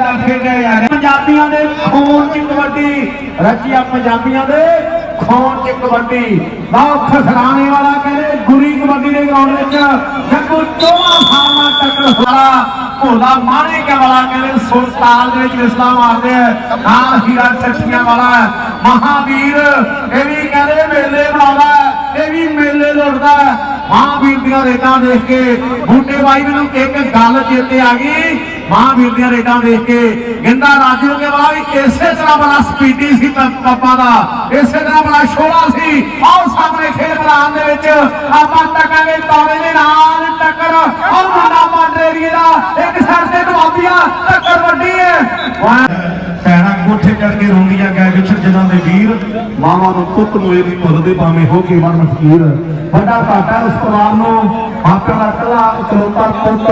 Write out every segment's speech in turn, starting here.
ਦਾ ਖੇਡਿਆ ਜਾ ਪੰਜਾਬੀਆਂ ਦੇ ਖੂਨ ਚ ਕਬੱਡੀ। ਰਚੀਆ ਪੰਜਾਬੀਆਂ ਦੇ ਖੂਨ ਚ ਕਬੱਡੀ। ਬਹੁਤ ਖਸਰਾਣੇ ਵਾਲਾ ਕਹਿੰਦੇ, ਗੁਰੀ ਕਬੱਡੀ ਦੇ ਗਰਾਊਂਡ ਵਿੱਚ ਜੱਗੂ ਚੋਹਾਂ ਸਾਹਮਣਾ ਟੱਕਰ ਵਾਲਾ ਭੋਲਾ ਮਾਣੇ ਕੇ ਵਾਲਾ ਕਹਿੰਦੇ, ਸੁਲਤਾਨ ਦੇ ਵਿੱਚ ਵਿਸਲਾ ਮਾਰਦੇ ਆ। ਨਾਲ ਹੀਰਾ ਚੱਠੀਆਂ ਵਾਲਾ। ਮਹਾਵੀਰ, ਇਹ ਵੀ ਕਹਿੰਦੇ, ਮੇਲੇ ਬਣਾਉਂਦਾ ਇਹ ਵੀ ਮੇਲੇ ਲੁੱਟਦਾ ਮਹਾਵੀਰ ਦੀਆਂ ਰੇਤਾਂ ਦੇਖ ਕੇ ਬੂਟੇ ਬਾਈ ਮੈਨੂੰ ਇੱਕ ਗੱਲ ਚੇਤੇ ਆ ਗਈ। ਮਹਾਵੀਰ ਦੀਆਂ ਰੇਟਾਂ ਦੇਖ ਕੇ ਗਿੰਦਾ ਰਾਜੂ ਕੇ ਵਾਲਾ ਵੀ ਇਸੇ ਤਰ੍ਹਾਂ ਬੜਾ ਸਪੀਡੀ ਸੀ ਪ- ਦਾ। ਇਸੇ ਤਰ੍ਹਾਂ ਬੜਾ ਸ਼ੋਲਾ ਸੀ। ਆਹ ਸਾਹਮਣੇ ਖੇਡ ਮੈਦਾਨ ਦੇ ਵਿੱਚ। ਆਪਾਂ ਟੱਕਾਂਗੇ ਤੌੜੇ ਦੇ ਨਾਲ ਟੱਕਰ। ਆਹ ਮੁੰਡਾ ਮਾਂਡਰੇ ਦਾ। ਇੱਕ ਸਾਈਡ ਤੇ ਦਵਾਬੀਆ। ਟੱਕਰ ਵੱਡੀ ਹੈ। ਚੜ ਕੇ ਰੋਂਦੀਆਂ ਗਏ ਵਿਛੜ ਜਨਾਂ ਦੇ ਵੀਰ ਮਾਵਾਂ ਨੂੰ ਪੁੱਤ ਮੋਏ ਨਹੀਂ ਭੁੱਲਦੇ ਭਾਵੇਂ ਹੋ ਕੇ ਵਰਨ ਫਕੀਰ। ਵੱਡਾ ਘਾਟਾ ਉਸ ਪਰਿਵਾਰ ਨੂੰ ਆਪੇ ਦਾ ਕੱਲਾ ਇਕਲੌਤਾ ਪੁੱਤ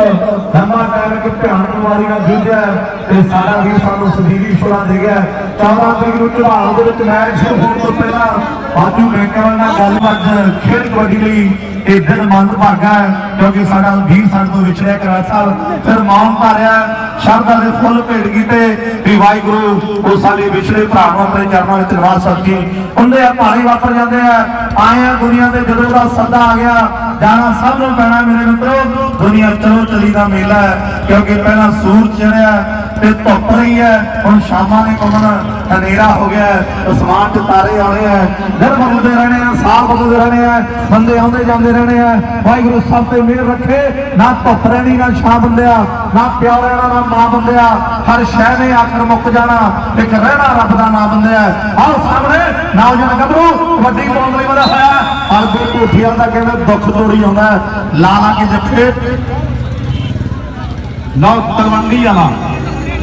ਲੰਮਾ ਟਾਈਮ ਕਿ ਭਿਆਨ ਬਿਮਾਰੀ ਨਾਲ ਜੂਝਿਆ ਤੇ ਸਾਡਾ ਵੀਰ ਸਾਨੂੰ ਸਦੀਵੀ ਛੁੜਾ ਦੇ ਗਿਆ 14 ਤਰੀਕ ਨੂੰ ਚੜਾਲ ਦੇ ਵਿੱਚ ਮੈਚ ਸ਼ੁਰੂ ਹੋਣ ਤੋਂ ਪਹਿਲਾਂ ਬਾਜੂ ਬੈਂਕਾਂ ਨਾਲ ਗੱਲ ਖੇਡ ਕਬੱਡੀ ਲਈ ਇਹ ਦਿਨ ਮੰਦ ਭਾਗਾ ਕਿਉਂਕਿ ਸਾਡਾ ਵੀਰ ਸਾਡੇ ਤੋਂ ਵਿਛੜਿਆ ਕਰਾ ਸਾਹਿਬ ਫਿਰ ਮੌਨ ਧਾਰਿਆ ਸ਼ਰਧਾ ਦੇ ਫੁੱਲ ਭੇਟ ਕੀਤੇ ਵੀ ਵਾਹਿਗੁਰੂ, ਉਹ ਸਾਡੇ ਵਿਛੜੇ ਭਰਾ ਨੂੰ ਚਰਨਾਂ ਵਿੱਚ ਨਿਵਾਸ ਸਕੀ। ਹੁੰਦੇ ਆ ਭਾਰੀ ਵਾਪਰ ਜਾਂਦੇ ਆ, ਆਏ ਆ ਦੁਨੀਆ ਤੇ ਜਦੋਂ ਦਾ ਸੱਦਾ ਆ ਗਿਆ, ਜਾਣਾ ਸਭ ਨੂੰ ਪੈਣਾ ਮੇਰੇ ਮਿੱਤਰੋ, ਦੁਨੀਆ ਚਲੋ ਚਲੀ ਦਾ ਮੇਲਾ ਹੈ, ਕਿਉਂਕਿ ਪਹਿਲਾਂ ਸੂਰਜ ਚੜਿਆ ਤੇ ਧੁੱਪ ਰਹੀ ਹੈ, ਹੁਣ ਸ਼ਾਮਾਂ ਨੇ ਕਮਨ ਹਨੇਰਾ ਹੋ ਗਿਆ ਅਸਮਾਨ 'ਚ ਤਾਰੇ ਆਉਣੇ ਆ ਦਿਨ ਬਦਲਦੇ ਰਹਿਣੇ ਆ ਸਾਲ ਬਦਲਦੇ ਰਹਿਣੇ ਆ ਬੰਦੇ ਆਉਂਦੇ ਜਾਂਦੇ ਰਹਿਣੇ ਆ ਵਾਹਿਗੁਰੂ ਸਭ ਤੇ ਮਿਹਰ ਰੱਖੇ, ਨਾ ਧੁੱਪ ਰਹਿਣੀ, ਨਾ ਛਾਂ ਬੰਦਿਆ, ਨਾ ਪਿਓ ਰਹਿਣਾ, ਨਾ ਮਾਂ ਬੰਦਿਆ, ਹਰ ਸ਼ੈ ਨੇ ਆਖਰ ਮੁੱਕ ਜਾਣਾ, ਇੱਕ ਰਹਿਣਾ ਰੱਬ ਦਾ ਨਾਮ ਬੰਦਿਆ ਆਹ ਸਾਹਮਣੇ, ਨੌਜਵਾਨ ਗੱਭਰੂ ਵੱਡੀ ਪਾਉਣ ਲਈ ਵਧਿਆ ਹੋਇਆ ਅਰਬੀ ਝੂਠੀਆਂ ਦਾ ਕਹਿੰਦੇ ਦੁੱਖ ਤੋੜੀ ਆਉਂਦਾ ਹੈ। ਲਾ ਲਾ ਕੇ ਜੱਫੇ ਲਓ ਤਲਵੰਡੀ ਵਾਲਾ,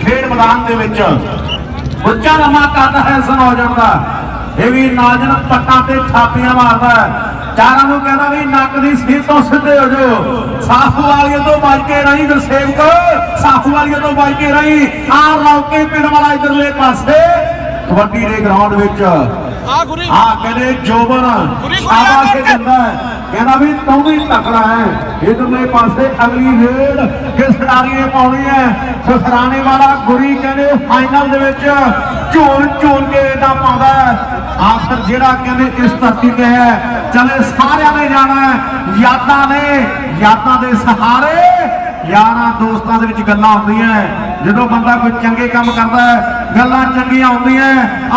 ਖੇਡ ਮੈਦਾਨ ਦੇ ਵਿੱਚ ਉੱਚਾ ਲੰਮਾ ਕੱਦ ਹੈ ਇਸ ਨੌਜਵਾਨ ਦਾ। ਇਹ ਵੀ ਨੌਜਵਾਨ ਪੱਟਾਂ ਤੇ ਥਾਪੀਆਂ ਮਾਰਦਾ ਹੈ। ਚਾਰਾਂ ਨੂੰ ਕਹਿੰਦਾ ਵੀ ਨੱਕ ਦੀ ਸੀਟ ਤੋਂ ਸਿੱਧੇ ਹੋ ਜਾਓ। ਸਾਫੂ ਵਾਲੀਏ ਤੋਂ ਬਚ ਕੇ ਰਹੀ ਦਰਸੇਵਕ ਸਾਫੂ ਵਾਲੀਏ ਤੋਂ ਬਚ ਕੇ ਰਹੀ। ਆ ਰੌਕੇ ਪਿੰਡ ਵਾਲਾ ਇਧਰਲੇ ਪਾਸੇ। ਕਬੱਡੀ ਦੇ ਗਰਾਊਂਡ ਵਿੱਚ। ਆ ਗੁਰੀ ਆ ਕਹਿੰਦੇ ਜੋਬਨ। ਸ਼ਾਬਾਸ਼ ਦਿੰਦਾ ਹੈ। ਕਹਿੰਦਾ ਵੀ ਤੂੰ ਵੀ ਤਕੜਾ ਹੈ। ਇਧਰਲੇ ਪਾਸੇ ਅਗਲੀ ਰੇਡ ਕਿਸ ਖਿਡਾਰੀ ਨੇ ਪਾਉਣੀ ਹੈ? ਸਸਰਾਣੇ ਵਾਲਾ ਗੁਰੀ ਕਹਿੰਦੇ ਫਾਈਨਲ ਦੇ ਵਿੱਚ ਝੂਲ ਝੂਲ ਕੇ ਇਹਦਾ ਪਾਉਂਦਾ ਆਖਰ ਜਿਹੜਾ ਕਹਿੰਦੇ ਇਸ ਧਰਤੀ ਤੇ ਹੈ, ਚਲੇ ਸਾਰਿਆਂ ਨੇ ਜਾਣਾ ਯਾਦਾਂ ਨੇ, ਯਾਦਾਂ ਦੇ ਸਹਾਰੇ ਯਾਰਾਂ ਦੋਸਤਾਂ ਦੇ ਵਿੱਚ ਗੱਲਾਂ ਹੁੰਦੀਆਂ ਜਦੋਂ ਬੰਦਾ ਕੋਈ ਚੰਗੇ ਕੰਮ ਕਰਦਾ ਹੈ, ਗੱਲਾਂ ਚੰਗੀਆਂ ਹੁੰਦੀਆਂ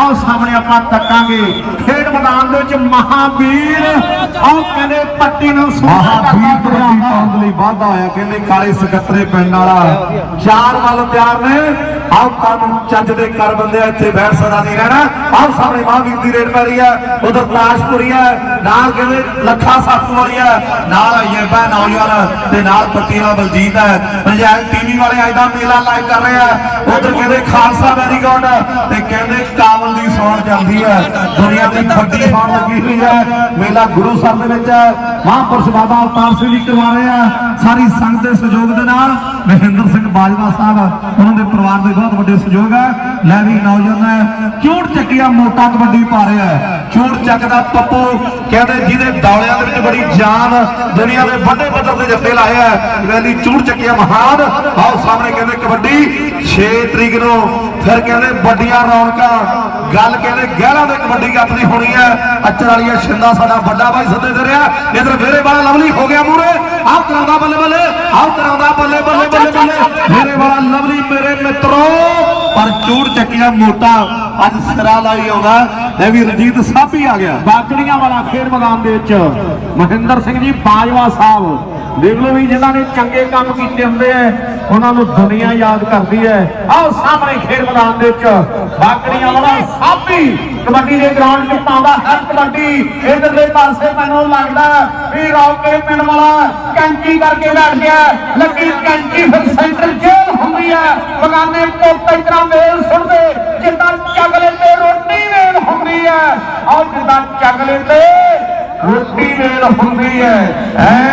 ਆਓ ਸਾਹਮਣੇ ਆਪਾਂ ਤੱਕਾਂਗੇ। ਖੇਡ ਮੈਦਾਨ ਦੇ ਵਿੱਚ ਮਹਾਵੀਰ ਆਓ ਕਹਿੰਦੇ ਪੱਟੀ ਨੂੰ ਮਹਾਵੀਰ ਕਬੱਡੀ ਪਾਉਣ ਲਈ ਵਾਅਦਾ ਹੋਇਆ ਕਹਿੰਦੇ ਕਾਲੇ ਸਕੱਤਰੇ ਪਿੰਡ ਵਾਲਾ। ਚਾਰ ਵੱਲ ਤਿਆਰ ਨੇ। ਆਓ ਕੰਮ ਚੱਜ ਦੇ ਕਰ ਬੰਦੇ ਇੱਥੇ ਬੈਠ ਸਦਾ ਨਹੀਂ ਰਹਿਣਾ। ਆਓ ਸਾਹਮਣੇ ਮਹਾਵੀਰ ਦੀ ਰੇਡ ਪੈ ਰਹੀ ਹੈ ਉਧਰ ਤਾਸ਼ਪੁਰੀ ਹੈ ਨਾਲ ਕਹਿੰਦੇ ਲੱਖਾ ਵਾਲੀ ਹੈ ਨਾਲ ਯੇਬਾ ਨੌਜਵਾਨ ਤੇ ਨਾਲ ਪੱਟੀ ਵਾਲਾ ਬਲਜੀਤ ਹੈ। ਪੰਜਾਬ ਟੀਵੀ ਵਾਲੇ ਅੱਜ ਦਾ ਮੇਲਾ ਲਾਈਵ ਕਰ ਰਹੇ ਆ। ਉਧਰ ਕਹਿੰਦੇ ਖਾਲਸਾ ਵੈਰੀਗਾਉਂਡ ਤੇ ਕਹਿੰਦੇ ਕਾਬਲ ਦੀ ਸੌਣ ਚੱਲਦੀ ਹੈ। ਦੁਨੀਆ ਦੀ ਵੱਡੀ ਸੌਣ ਲੱਗੀ ਹੋਈ ਹੈ। ਮੇਲਾ ਗੁਰੂ ਸਾਹਿਬ ਦੇ ਵਿੱਚ ਹੈ। ਮਹਾਂਪੁਰਸ਼ ਬਾਬਾ ਅਵਤਾਰ ਸਿੰਘ ਜੀ ਕਰਵਾ ਰਹੇ ਆ। ਸਾਰੀ ਸੰਗਤ ਦੇ ਸਹਿਯੋਗ ਦੇ ਨਾਲ ਮਹਿੰਦਰ ਸਿੰਘ ਬਾਜਵਾ ਸਾਹਿਬ, ਉਹਨਾਂ ਦੇ ਪਰਿਵਾਰ ਦੇ ਬਹੁਤ ਵੱਡੇ ਸਹਿਯੋਗ ਹੈ ਲੈ ਵੀ ਨੌਜਵਾਨ ਹੈ, ਚੂੜ ਚੱਕਿਆ, ਮੋਟਾ ਕਬੱਡੀ ਪਾ ਰਿਹਾ ਹੈ। ਚੂੜ ਚੱਕਦਾ ਪੱਪੂ, ਕਹਿੰਦੇ ਜਿਹਦੇ ਦੌਲਿਆਂ ਦੇ ਵਿੱਚ ਬੜੀ ਜਾਨ, ਦੁਨੀਆ ਦੇ ਵੱਡੇ ਪੱਧਰ ਤੇ ਜੱਫੇ ਲਾਏ ਆ। ਵੈਲੀ ਚੂੜ ਚੱਕਿਆ ਮਹਾਨ, ਆਓ ਸਾਹਮਣੇ ਕਹਿੰਦੇ ਕਬੱਡੀ 6 ਤਰੀਕ ਨੂੰ ਫਿਰ ਕਹਿੰਦੇ ਵੱਡੀਆਂ ਰੌਣਕਾਂ। ਗੱਲ ਕਹਿੰਦੇ 11 ਦੇ ਕਬੱਡੀ ਕੱਪ ਦੀ ਹੋਣੀ ਹੈ। ਅੱਚਰ ਵਾਲੀਆ ਛਿੰਦਾ ਸਾਡਾ ਵੱਡਾ ਭਾਈ ਸੱਦੇ ਤੇ ਰਿਹਾ। ਇਧਰ ਫੇਰੇ ਵਾਲਾ ਲਵਲੀ ਹੋ ਗਿਆ ਮੂਰੇ ਆਹ ਕਰਾਉਂਦਾ ਬੱਲੇ ਬੱਲੇ, ਆਹ ਕਰਾਉਂਦਾ ਬੱਲੇ ਬੱਲੇ ਬੱਲੇ ਬੱਲੇ। ਫੇਰੇ ਵਾਲਾ ਲਵਲੀ ਮੇਰੇ ਮਿੱਤਰੋ, ਪਰ ਚੂੜ ਚੱਕਿਆ ਮੋਟਾ। ਅੱਜ ਸਿਰਾ ਲਾਈ ਆਉਂਦਾ। ਇਹ ਵੀ ਰਜੀਤ ਸਾਬੀ ਆ ਗਿਆ। ਬਾਗੜੀਆਂ ਵਾਲਾ ਖੇਡ ਮੈਦਾਨ ਦੇ ਵਿੱਚ ਮਹਿੰਦਰ ਸਿੰਘ ਜੀ ਬਾਜਵਾ ਸਾਹਿਬ। ਦੇਖ ਲਓ ਵੀ ਜਿਨ੍ਹਾਂ ਨੇ ਚੰਗੇ ਕੰਮ ਕੀਤੇ ਹੁੰਦੇ ਆ ਉਹਨਾਂ ਨੂੰ ਦੁਨੀਆ ਯਾਦ ਕਰਦੀ ਹੈ ਆਓ ਸਾਹਮਣੇ ਖੇਡ ਮੈਦਾਨ ਦੇ ਵਿੱਚ ਬਾਗੜੀਆਂ ਵਾਲਾ ਸਾਬੀ, ਕਬੱਡੀ ਦੇ ਗਰਾਊਂਡ 'ਚ ਪਾਉਂਦਾ ਹੈ ਕਬੱਡੀ। ਇਧਰਲੇ ਪਾਸੇ ਮੈਨੂੰ ਲੱਗਦਾ ਵੀ ਰੌਕੇ ਪਿੰਡ ਵਾਲਾ ਕੈਂਚੀ ਕਰਕੇ ਬੈਠ ਗਿਆ। ਲੱਗੀ ਕੈਂਚੀ ਫਿਰ ਸੈਂਟਰ ਜੇਲ੍ਹ ਹੁੰਦੀ ਹੈ ਬਗਾਨੇ ਕੋਟੇ ਤਰ੍ਹਾਂ ਮੇਲ ਸੁਣਦੇ ਜਿੱਦਾਂ ਚਗਲੇ ਤੇ ਰੋਟੀ ਵੇਲ ਹੁੰਦੀ ਹੈ ਆਓ ਜਿੱਦਾਂ ਚਗਲੇ ਤੇ ਰੋਟੀ ਵੇਲ ਹੁੰਦੀ ਹੈ? ਐਨ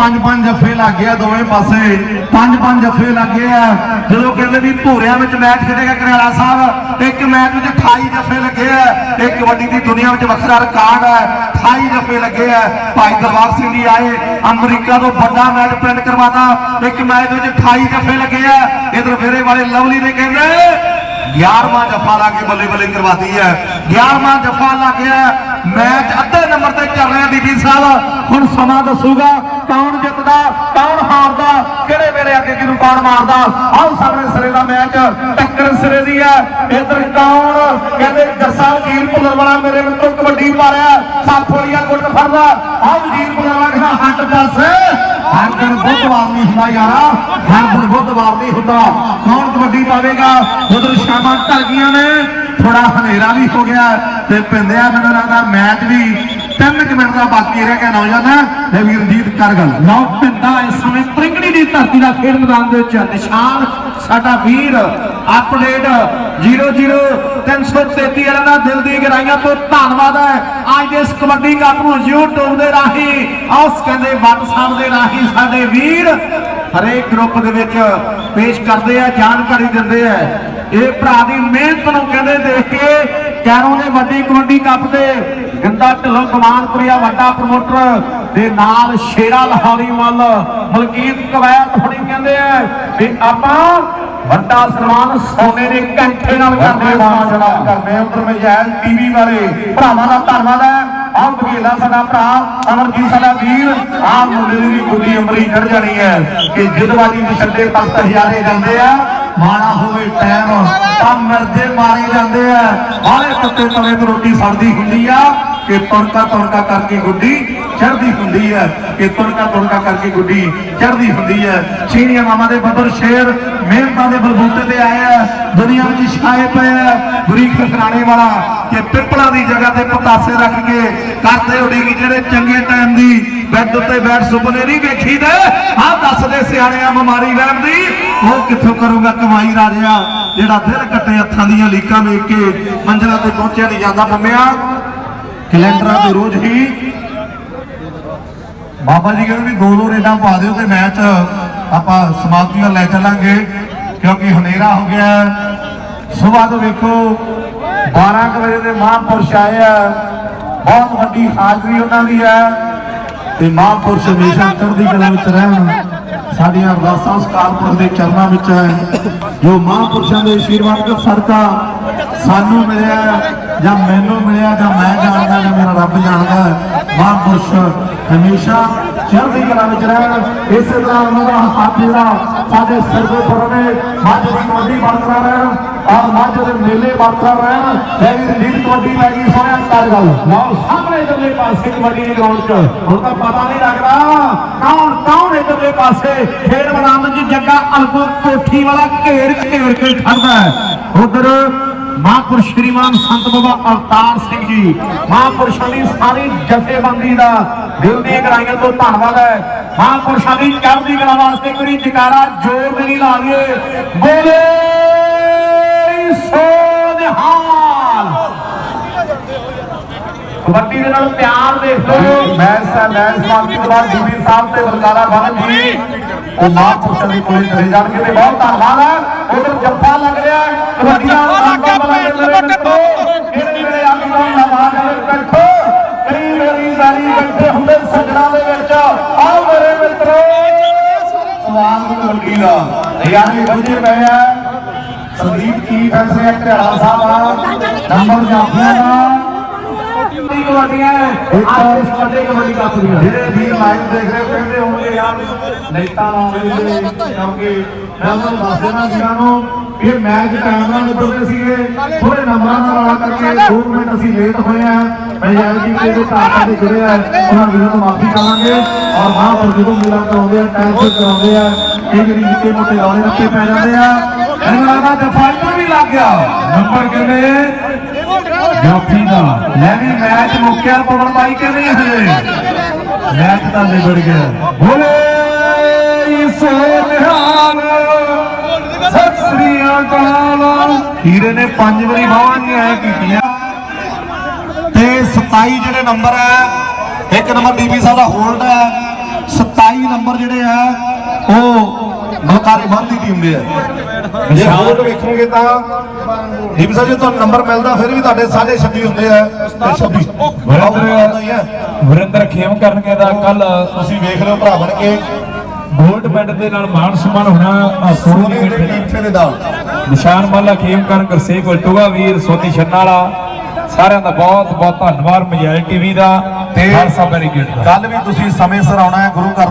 ਪੰਜ ਪੰਜ ਜੱਫੇ ਲੱਗ ਗਿਆ ਦੋਵੇਂ ਪਾਸੇ। ਪੰਜ ਪੰਜ ਜੱਫੇ ਲੱਗ ਗਏ ਆ। ਜਦੋਂ ਕਹਿੰਦੇ ਵੀ ਭੂਰਿਆਂ ਵਿੱਚ ਮੈਚ ਖੇਡੇਗਾ ਕਰਿਆਲਾ ਸਾਹਿਬ, ਇੱਕ ਮੈਚ ਵਿੱਚ 28 ਜੱਫੇ ਲੱਗੇ ਆ। ਇਹ ਕਬੱਡੀ ਦੀ ਦੁਨੀਆ ਵਿੱਚ ਵੱਖਰਾ ਰਿਕਾਰਡ ਹੈ 28 ਜੱਫੇ ਲੱਗੇ ਆ। ਭਾਈ ਦਰਬਾਰ ਸਿੰਘ ਜੀ ਆਏ, ਅਮਰੀਕਾ ਤੋਂ ਵੱਡਾ ਮੈਚ ਪਿੰਡ ਕਰਵਾਤਾ। ਇੱਕ ਮੈਚ ਵਿੱਚ 28 ਜੱਫੇ ਲੱਗੇ ਆ। ਇਧਰ ਫੇਰੇ ਵਾਲੇ ਲਵਲੀ ਨੇ ਕਹਿੰਦੇ 11ਵਾਂ ਜੱਫਾ ਲਾ ਕੇ ਬੱਲੇ ਬੱਲੇ ਕਰਵਾਤੀ ਹੈ 11ਵਾਂ ਜੱਫਾ ਲਾ ਗਿਆ ਮੈਚ ਅੱਧੇ ਨੰਬਰ ਤੇ ਚੱਲ ਰਿਹਾ ਬੀਬੀ ਸਾਹਿਬ। ਹੁਣ ਸਮਾਂ ਦੱਸੂਗਾ ਕੌਣ ਜਿੱਤਦਾ, ਕੌਣ ਹਾਰਦਾ, ਕਿਹੜੇ ਵੇਲੇ ਅੱਗੇ ਕਿਹਨੂੰ ਕੌਣ ਮਾਰਦਾ? ਆਓ ਸਾਹਮਣੇ ਸਿਰੇ ਦਾ ਮੈਚ ਟੱਕਰ ਸਿਰੇ ਦੀ ਹੈ। ਇਧਰ ਕੌਣ? ਕਹਿੰਦੇ ਜੱਸਾ ਵਜ਼ੀਰ ਭੁੱਲਰ ਮੇਰੇ ਮਿੱਤਰ ਕਬੱਡੀ ਮਾਰਿਆ ਸਾਫੋਲੀਆ ਗੁੱਟ ਫੜਦਾ। ਆਓ ਵਜ਼ੀਰ ਭੁੱਲਰ ਕਹਿੰਦਾ, ਹੱਟ ਪਾਸੇ ਹਰ ਦਿਨ ਬੁੱਧਵਾਰ ਨਹੀਂ ਹੁੰਦਾ ਯਾਰਾ। ਹਰ ਦਿਨ ਬੁੱਧਵਾਰ ਨਹੀਂ ਹੁੰਦਾ। ਕੌਣ ਕਬੱਡੀ ਪਾਵੇਗਾ? ਉਧਰ ਸ਼ਾਮਾਂ ਢਲ ਗਈਆਂ ਨੇ। ਥੋੜਾ ਹਨੇਰਾ ਵੀ ਹੋ ਗਿਆ ਤੇ ਪਿੰਦਿਆ ਮੈਨੂੰ ਲੱਗਦਾ ਮੈਚ ਵੀ 3 ਮਿੰਟ ਦਾ ਬਾਕੀ ਰਹਿ ਗਿਆ ਨੌਜਵਾਨ। ਤੇ ਵੀ ਕਰ ਗੱਲ। ਲਓ ਪਿੰਦਾ ਇਸ ਸਮੇਂ ਪ੍ਰਿੰਗੜੀ ਦੀ ਧਰਤੀ ਦਾ ਖੇਡ ਮੈਦਾਨ ਦੇ ਵਿੱਚ ਨਿਸ਼ਾਨ। ਸਾਡਾ ਵੀਰ ਅਪਡੇਟ 00333 ਵਾਲਿਆਂ ਦਾ ਦਿਲ ਦੀ ਗਹਿਰਾਈਆਂ ਤੋਂ ਧੰਨਵਾਦ ਹੈ। ਅੱਜ ਦੇ ਇਸ ਕਬੱਡੀ ਕੱਪ ਨੂੰ YouTube ਦੇ ਰਾਹੀਂ, ਉਸ ਕਹਿੰਦੇ WhatsApp ਦੇ ਰਾਹੀਂ ਸਾਡੇ ਵੀਰ ਹਰੇਕ ਗਰੁੱਪ ਦੇ ਵਿੱਚ ਪੇਸ਼ ਕਰਦੇ ਆ, ਜਾਣਕਾਰੀ ਦਿੰਦੇ ਆ। ਇਹ ਭਰਾ ਦੀ ਮਿਹਨਤ ਨੂੰ ਕਹਿੰਦੇ ਦੇਖ ਕੇ ਕੈਰੋਂ ਦੇ ਵੱਡੀ ਕਬੱਡੀ ਕੱਪ ਦੇ ਗੰਦਾ ਢਿੱਲੋਂ ਗਮਾਨਪੁਰੀਆ ਵੱਡਾ ਪ੍ਰਮੋਟਰ ਦੇ ਨਾਲ ਸ਼ੇਰਾ ਲਾਹੌਰੀ ਮੱਲ ਮਲਕੀਤ ਕਵੈਤ ਹੁਣੀ ਕਹਿੰਦੇ ਆ ਵੀ ਆਪਾਂ ਵੱਡਾ ਸਨਮਾਨ ਸੋਨੇ ਦੇ ਘੰਟੇ ਨਾਲ ਕਰਦੇ ਮਾਜਣਾ ਕਰਦੇ ਆ ਉਧਰ ਮਜਾਇਲ ਟੀਵੀ ਵਾਲੇ ਭਰਾਵਾਂ ਦਾ ਧੰਨਵਾਦ ਹੈ। ਆਹ ਵਕੀਲਾ ਸਾਡਾ ਭਰਾ, ਅਮਰਜੀਤ, ਸਾਡਾ ਵੀਰ। ਆਹ ਮੁੰਡੇ ਦੀ ਵੀ ਗੁੱਡੀ ਉਮਰੀ ਚੜ ਜਾਣੀ ਹੈ ਕਿ ਜਿੱਦਵਾਜੀ ਦੇ ਛੱਡੇ ਤਖਤ ਹਜ਼ਾਰੇ ਜਾਂਦੇ ਆ। ਮਾੜਾ ਹੋਵੇ ਟਾਈਮ ਤਾਂ ਮਰਦੇ ਮਾਰੇ ਜਾਂਦੇ ਆ। ਬਾਹਲੇ ਤੱਤੇ ਤਵੇ ਤੇ ਰੋਟੀ ਸੜਦੀ ਹੁੰਦੀ ਆ, ਕਿ ਤੁਣਕਾ ਤੁਣਕਾ ਕਰਕੇ ਗੁੱਡੀ ਚੜਦੀ ਹੁੰਦੀ ਹੈ ਕਿ ਤੁਣਕਾ ਤੁਣਕਾ ਕਰਕੇ ਗੁੱਡੀ ਚੜਦੀ ਹੁੰਦੀ ਹੈ ਸੀਨੀਆ ਮਾਮਾ ਦੇ ਬੱਬਰ ਸ਼ੇਰ, ਮਿਹਨਤਾਂ ਦੇ ਬਲਬੂਤੇ ਤੇ ਆਏ ਦੁਨੀਆ ਵਿੱਚ ਛਾਏ ਪਏ ਆ। ਬਰੀਕ ਖਰਾਣੇ ਵਾਲਾ, ਕਿ ਪਿੱਪਲਾਂ ਦੀ ਜਗ੍ਹਾ ਤੇ ਪਤਾਸੇ ਰੱਖ ਕੇ ਕਰਦੇ ਉਡੀਕ, ਜਿਹੜੇ ਚੰਗੇ ਟਾਈਮ ਦੀ ਬੈੱਡ ਉੱਤੇ ਬੈਠ ਸੁਪਨੇ ਨਹੀਂ ਵੇਖੀ ਦੇ ਆਹ ਦੱਸਦੇ ਸਿਆਣਿਆਂ ਬਿਮਾਰੀ ਵਹਿਮ ਦੀ। ਉਹ ਕਿੱਥੋਂ ਕਰੂਗਾ ਕਮਾਈ ਰਾਜਿਆ? ਜਿਹੜਾ ਦਿਲ ਕੱਟੇ ਹੱਥਾਂ ਦੀਆਂ ਲੀਕਾਂ ਵੇਖ ਕੇ ਮੰਜ਼ਲਾਂ ਤੇ ਪਹੁੰਚਿਆ ਨਹੀਂ ਜਾਂਦਾ ਬੰਮਿਆ ਕੈਲੰਡਰਾਂ ਤੇ ਰੋਜ਼ ਹੀ ਬਾਬਾ ਜੀ ਕਹਿੰਦੇ ਵੀ ਦੋ ਦੋ ਰੇਡਾਂ ਪਾ ਦਿਓ ਤੇ ਮੈਚ ਆਪਾਂ ਸਮਾਪਤੀ ਵੱਲ ਲੈ ਚੱਲਾਂਗੇ। ਕਿਉਂਕਿ ਹਨੇਰਾ ਹੋ ਗਿਆ ਸਵੇਰ ਤੋਂ ਵੇਖੋ 12 ਕੁ ਵਜੇ ਦੇ ਮਹਾਂਪੁਰਸ਼ ਆਏ ਆ। ਬਹੁਤ ਵੱਡੀ ਹਾਜ਼ਰੀ ਉਹਨਾਂ ਦੀ ਹੈ। ਤੇ ਮਹਾਂਪੁਰਸ਼ ਹਮੇਸ਼ਾ ਚੜ੍ਹਦੀ ਕਲਾ ਵਿੱਚ ਰਹਿਣ। ਸਾਡੀਆਂ ਅਰਦਾਸਾਂ ਉਸ ਦੇ ਚਰਨਾਂ ਵਿੱਚ ਹੈ। ਜੋ ਮਹਾਂਪੁਰਸ਼ਾਂ ਦੇ ਆਸ਼ੀਰਵਾਦ ਦਾ ਸਦਕਾ ਸਾਨੂੰ ਮਿਲਿਆ ਜਾਂ ਮੈਨੂੰ ਮਿਲਿਆ ਜਾਂ ਮੈਂ ਜਾਣਦਾ ਜਾਂ ਮੇਰਾ ਰੱਬ ਜਾਣਦਾ ਮਹਾਂਪੁਰਸ਼ ਹਮੇਸ਼ਾ ਚੜ੍ਹਦੀ ਕਲਾ ਵਿੱਚ ਰਹਿਣ। ਇਸੇ ਤਰ੍ਹਾਂ ਉਹਨਾਂ ਦਾ ਹੱਥ ਜਿਹੜਾ ਸਾਡੇ ਸਿਰ ਦੇ ਉੱਪਰ ਰਹੇ ਮੱਝ ਦੀ ਕਬੱਡੀ ਬਰਕਰਾਰ ਰਹਿਣ। ਔਰ ਮੱਝ ਦੇ ਮੇਲੇ ਬਰਕਰਾਰ ਰਹਿਣ। ਇਹ ਲੀਡ ਕਬੱਡੀ ਪੈ ਗਈ ਸੋਹਣਿਆ ਕਰ ਗੱਲ। ਲਓ, ਸਾਹਮਣੇ ਇਧਰਲੇ ਪਾਸੇ ਕਬੱਡੀ ਦੀ ਗਰਾਊਂਡ 'ਚ ਹੁਣ ਤਾਂ ਪਤਾ ਨਹੀਂ ਲੱਗਦਾ ਕੌਣ ਕੌਣ ਇਧਰਲੇ ਪਾਸੇ ਖੇਡ ਮੈਦਾਨ 'ਚ ਜੱਗਾ ਅਲਗੋ ਕੋਠੀ ਵਾਲਾ ਘੇਰ ਘੇਰ ਕੇ ਖੜਦਾ ਹੈ। ਉਧਰ ਮਹਾਂਪੁਰਸ਼ ਸ਼੍ਰੀਮਾਨ ਸੰਤ ਬਾਬਾ ਅਵਤਾਰ ਸਿੰਘ ਜੀ। ਮਹਾਂਪੁਰਸ਼ਾਂ ਦੀ ਸਾਰੀ ਜਥੇਬੰਦੀ ਦਾ ਦਿਲ ਦੀਆਂ ਗਰਾਈਆਂ ਤੋਂ ਧੰਨਵਾਦ ਹੈ। ਮਹਾਂਪੁਰਸ਼ਾਂ ਦੀ ਚੜ੍ਹਦੀ ਕਲਾ ਵਾਸਤੇ ਕੋਈ ਜਕਾਰਾ ਜ਼ੋਰ ਦੇ ਨਹੀਂ ਲਾ ਦਈਏ ਬੋਲੇ! ਕਬੱਡੀ ਦੇ ਨਾਲ ਪਿਆਰ ਦੇਖ ਲਓ। ਮੈਂ ਸਾ ਮੈਂ ਸਮਾਪਤੀ ਤੋਂ ਬਾਅਦ ਜੀਵੀ ਸਾਹਿਬ ਤੇ ਬਲਕਾਰਾ ਬਾਦਲ ਜੀ ਉਹ ਮਹਾਂਪੁਰਸ਼ਾਂ ਦੀ ਕੋਲੇ ਚਲੇ ਜਾਣਗੇ ਤੇ ਬਹੁਤ ਧੰਨਵਾਦ ਹੈ। ਉਧਰ ਜੱਫਾ ਲੱਗ ਰਿਹਾ ਹੈ। ਕਬੱਡੀਆਂ ਦਾ ਰਾਗਾ ਬਣਾ ਕੇ ਮਿੱਤਰੋ ਇਹਦੇ ਵੇਲੇ ਦਾ ਆਵਾਜ਼ ਆਵੇ ਬੈਠੋ ਕਈ ਮੇਰੀ ਸਾਰੀ ਬੈਠੇ ਹੁੰਦੇ ਸੱਜਣਾ ਦੇ ਵਿੱਚ। ਆਓ ਮੇਰੇ ਮਿੱਤਰੋ ਸਵਾਲ ਨੂੰ ਲੱਗੀ ਦਾ। ਯਾਨੀ ਬੁਝੇ ਪਏ ਆ। ਸੰਦੀਪ ਕੀ ਫੈਸਲੇ ਆ? ਘਰਾਲਾ ਸਾਹਿਬ ਦਾ ਨੰਬਰ ਜਾਫੀਆਂ ਦਾ ਕਬੱਡੀ ਕਬੱਡੀਆਂ ਅੱਜ ਇਸ ਵੱਡੇ ਕਬੱਡੀ ਕੱਪ ਦੀਆਂ ਜਿਹੜੇ ਵੀਰ ਲਾਈਵ ਦੇਖ ਰਹੇ ਹੋ ਕਹਿੰਦੇ ਹੋਣਗੇ ਯਾਰ ਲਾਈਟਾਂ ਲਾਉਂਦੇ ਨੇ ਕਿਉਂਕਿ ਮੈਂ ਤੁਹਾਨੂੰ ਦੱਸ ਦੇਣਾ ਵੀਰਾਂ ਨੂੰ ਇਹ ਮੈਚ ਟਾਈਮ ਨਾਲ ਨਿਬੜਦੇ ਸੀਗੇ। ਥੋੜੇ ਨੰਬਰਾਂ ਨਾਲ ਰੌਲਾ ਕਰਕੇ 2 ਮਿੰਟ ਅਸੀਂ ਲੇਟ ਹੋਏ ਆ ਮੈਂ ਯਾਰ ਜੀ ਕਿ ਜੋ ਘਾਟਾ ਦੇ ਜੁੜੇ ਆ ਉਹਨਾਂ ਵੀਰਾਂ ਤੋਂ ਮਾਫੀ ਚਾਹਾਂਗੇ। ਔਰ ਮਾਂ ਪਰ ਜਦੋਂ ਮੇਰਾ ਕਰਾਉਂਦੇ ਆ ਟਾਈਮ ਸਿਰ ਕਰਾਉਂਦੇ ਆ ਇਹ ਜਿਹੜੀ ਨਿੱਕੇ ਮੋਟੇ ਰੌਲੇ ਰੱਪੇ ਪੈ ਜਾਂਦੇ ਆ। ਮੈਨੂੰ ਲੱਗਦਾ ਡਿਫਾਈਟਰ ਵੀ ਲੱਗ ਗਿਆ। ਨੰਬਰ ਕਿੰਨੇ ਜਾਫੀ ਦਾ। ਲੈ ਵੀ ਮੈਚ ਮੁੱਕਿਆ ਪਵਨ ਬਾਈ ਕਹਿੰਦੇ ਹਜੇ। ਮੈਚ ਤਾਂ ਨਿਬੜ ਗਿਆ। ਬੋਲੇ ਸੋਨਿਹਾਲ ਸਤਿ ਸ੍ਰੀ ਅਕਾਲ। ਹੀਰੇ ਨੇ ਪੰਜ ਵਾਰੀ ਬਾਹਾਂ ਨਹੀਂ ਆਏ ਕੀਤੀਆਂ। ਤੇ 27 ਜਿਹੜੇ ਨੰਬਰ ਹੈ ਇੱਕ ਨੰਬਰ ਬੀਬੀ ਸਾਹਿਬ ਦਾ ਹੋਲਡ ਹੈ 27 ਨੰਬਰ ਜਿਹੜੇ ਆ, ਉਹ ਮਲਕਾਰੇ ਬੰਦ ਦੀ ਟੀਮ ਦੇ ਆ। ਜੇ ਹੋਰ ਵੇਖੋਗੇ ਤਾਂ ਡੀਪੀ ਸਾਹਿਬ ਜੀ ਤੁਹਾਨੂੰ ਨੰਬਰ ਮਿਲਦਾ ਫਿਰ ਵੀ ਤੁਹਾਡੇ ਸਾਢੇ 26 ਹੁੰਦੇ ਆ। ਤੇ 26 ਵਰਿੰਦਰ ਵਰਿੰਦਰ ਖੇਮ ਕਰਨਗੇ ਦਾ ਕੱਲ ਤੁਸੀਂ ਵੇਖ ਹੋ ਭਰਾ ਬਣ ਕੇ। ਗੋਲਡ ਮੈਡਲ ਦੇ ਨਾਲ ਮਾਨ ਸਨਮਾਨ ਹੋਣਾ ਸੋਨੀ ਸੋਨੇ ਦੇ ਨਿਸ਼ਾਨ ਮਾਲਾ ਖੇਮ ਕਰਨ ਗੁਰਸੇਖ ਵਲਟੂਗਾ ਵੀਰ ਸੋਨੀ ਛੰਨਾ ਵਾਲਾ। ਸਾਰਿਆਂ ਦਾ ਬਹੁਤ ਬਹੁਤ ਧੰਨਵਾਦ ਮਜੈਲ ਟੀਵੀ ਦਾ ਤੇ ਖਾਲਸਾ ਬੈਰੀਗੇਡ ਦਾ। ਕੱਲ ਵੀ ਤੁਸੀਂ ਸਮੇਂ ਸਿਰ ਆਉਣਾ ਹੈ ਗੁਰੂ ਘਰ ਦੇ